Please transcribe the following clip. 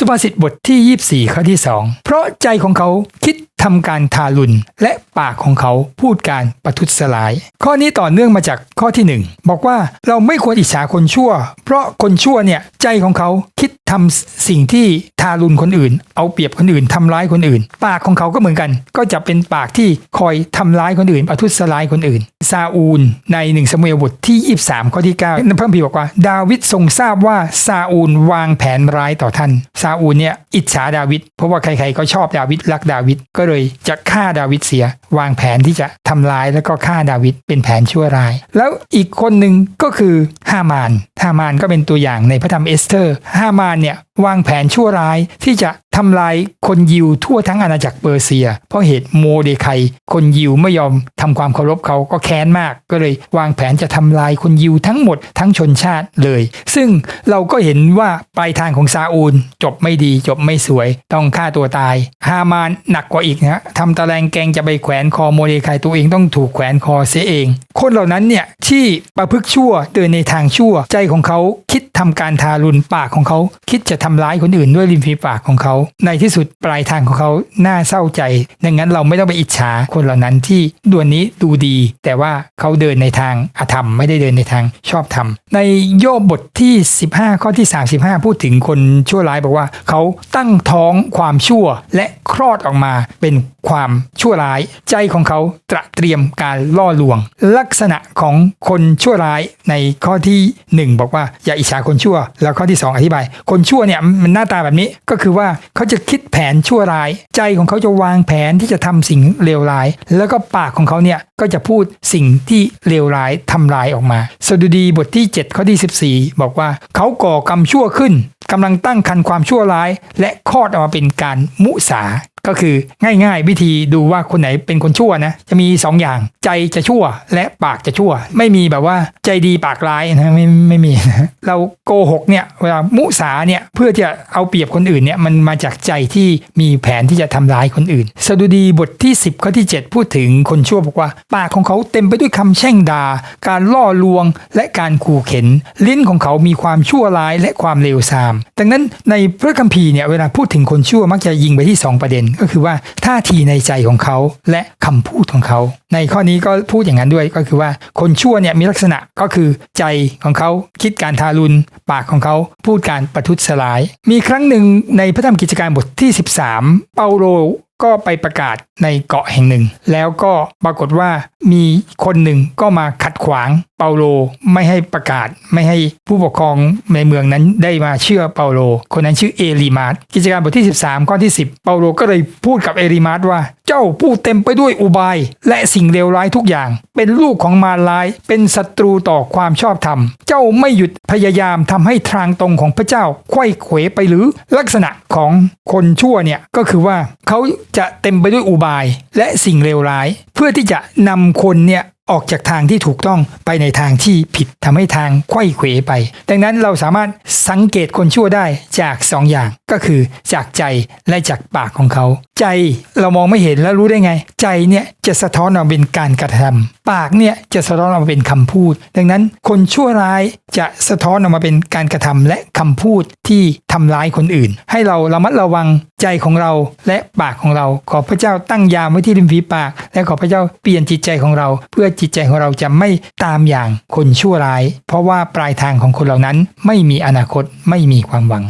สุภาษิตบทที่ 24 ข้อที่ 2 เพราะใจของเขาคิดทำการทารุณและปากของเขาพูดการประทุษร้าย ข้อนี้ต่อเนื่องมาจากข้อที่ 1 บอกว่าเราไม่ควรอิจฉาคนชั่ว เพราะคนชั่วเนี่ยใจของเขาคิดทำสิ่งที่ทารุณคนอื่น เอาเปรียบคนอื่นทำร้ายคนอื่น ปากของเขาก็เหมือนกัน ก็จะเป็นปากที่คอยทำร้ายคนอื่น ประทุษร้ายคนอื่น ซาอูลในหนึ่งสมุเอลบทที่ 23 ข้อที่9นั่นพระคัมภีร์บอกว่า ดาวิดทรงทราบว่าซาอูลวางแผนร้ายต่อท่านซาอูลเนี่ยอิจฉาดาวิดเพราะว่าใครๆก็ชอบดาวิดรักดาวิดก็เลยจะฆ่าดาวิดเสีย วางแผนที่จะทำร้ายแล้วก็ฆ่าดาวิดเป็นแผนชั่วร้าย แล้วอีกคนหนึ่งก็คือฮามานฮามานก็เป็นตัวอย่างในพระธรรมเอสเตอร์ฮามานเนี่ย วางแผนชั่วร้ายที่จะทำลายคนยิวทั่วทั้งอาณาจักรเปอร์เซีย เพราะเหตุโมเดไคคนยิวไม่ยอมทำความเคารพเขาก็แค้นมาก ก็เลยวางแผนจะทำลายคนยิวทั้งหมดทั้งชนชาติเลย ซึ่งเราก็เห็นว่าปลายทางของซาอูล จบไม่ดีจบไม่สวย ต้องฆ่าตัวตาย ฮามานหนักกว่าอีกนะทำตะแลงแกงจะไปแขวนคอโมเดไคตัวเองต้องถูกแขวนคอเสียเอง คนเหล่านั้นเนี่ยที่ประพฤกชั่วเดินในทางชั่ว ใจของเขาคิดทำการทารุณปากของเขา คิดจะทำร้ายคนอื่นด้วยริมฝีปากของเขา ในที่สุดปลายทางของเขาน่าเศร้าใจดังนั้นเราไม่ต้องไปอิจฉาคนเหล่านั้นที่ดวนนี้ดูดี แต่ว่าเขาเดินในทางอธรรมไม่ได้เดินในทางชอบธรรม ในโยบบทที่ 15 ข้อที่ 35 พูดถึงคนชั่วร้ายบอกว่า เขาตั้งท้องความชั่วและคลอดออกมาเป็นความชั่วร้าย ใจของเขาตระเตรียมการล่อลวงลักกษณะของคนชั่วร้ายในข้อที่ 1 บอกว่าอย่าอิจฉาคนชั่ว แล้วข้อที่ 2 อธิบาย คนชั่วเนี่ยมันหน้าตาแบบนี้ก็คือว่าเขาจะคิดแผนชั่วร้าย ใจของเขาจะวางแผนที่จะทำสิ่งเลวร้าย แล้วก็ปากของเขาเนี่ยก็จะพูดสิ่งที่เลวร้ายทำร้ายออกมาสดุดีบทที่ 7 ข้อที่ 14 บอกว่าเขาก่อกรรมชั่วขึ้นกำลังตั้งคันความชั่วร้าย และคลอดออกมาเป็นการมุสา ก็คือง่ายๆ วิธีดูว่าคนไหนเป็นคนชั่วนะ จะมี 2 อย่างใจจะชั่วและปากจะชั่ว ไม่มีแบบว่าใจดีปากร้ายนะไม่ไม่มีนะเราโกหกเนี่ยเวลามุสาเนี่ยเพื่อจะเอาเปรียบคนอื่นเนี่ยมันมาจากใจที่มีแผนที่จะทำร้ายคนอื่น สดุดีบทที่ 10 ข้อที่ 7 พูดถึงคนชั่วบอกว่าปากของเขาเต็มไปด้วยคำแช่งดา่า การล่อลวงและการขู่เข็น ลิ้นของเขามีความชั่วร้ายและความเลวทราม ดังนั้นในพระคัมภีร์เนี่ยเวลาพูดถึงคนชั่วมักจะยิงไปที่ 2 ประเด็นก็คือว่าท่าทีในใจของเขาและคำพูดของเขา ในข้อนี้ก็พูดอย่างนั้นด้วยก็คือว่าคนชั่วเนี่ยมีลักษณะก็คือใจของเขาคิดการทารุณปากของเขาพูดการประทุษร้าย มีครั้งหนึ่งในพระธรรมกิจการบทที่ 13 เปาโลก็ไปประกาศในเกาะแห่งหนึ่ง แล้วก็ปรากฏว่ามีคนหนึ่งก็มาขัดขวางเปาโลไม่ให้ประกาศ ไม่ให้ผู้ปกครองในเมืองนั้นได้มาเชื่อเปาโล คนนั้นชื่อเอลิมาสกิจการบทที่ 13 ข้อที่ 10 เปาโลก็เลยพูดกับเอลิมาสว่า เจ้าผู้เต็มไปด้วยอุบายและสิ่ิ่งเลวร้ายทุกอย่าง เป็นลูกของมารร้าย เป็นศัตรูต่อความชอบธรรม เจ้าไม่หยุดพยายามทำให้ทางตรงของพระเจ้าไขว้เขวไปหรือลักษณะของคนชั่วเนี่ยก็คือว่าเขาจะเต็มไปด้วยอุบายและสิ่งเลวร้าย เพื่อที่จะนำคนเนี่ยออกจากทางที่ถูกต้องไปในทางที่ผิดทำให้ทางไขว้เขวไป ดังนั้นเราสามารถสังเกตคนชั่วได้จาก2ออย่าง ก็คือจากใจและจากปากของเขา ใจเรามองไม่เห็นแล้วรู้ได้ไง ใจเนี่ยจะสะท้อนออกเป็นการกระทำปากเนี่ยจะสะท้อนออกมาเป็นคำพูด ดังนั้นคนชั่วร้ายจะสะท้อนออกมาเป็นการกระทำและคำพูดที่ทำร้ายคนอื่น ให้เราระมัดระวังใจของเราและปากของเรา ขอพระเจ้าตั้งยามไว้ที่ริมฝีปาก และขอพระเจ้าเปลี่ยนจิตใจของเรา เพื่อจิตใจของเราจะไม่ตามอย่างคนชั่วร้าย เพราะว่าปลายทางของคนเหล่านั้นไม่มีอนาคตไม่มีความหวัง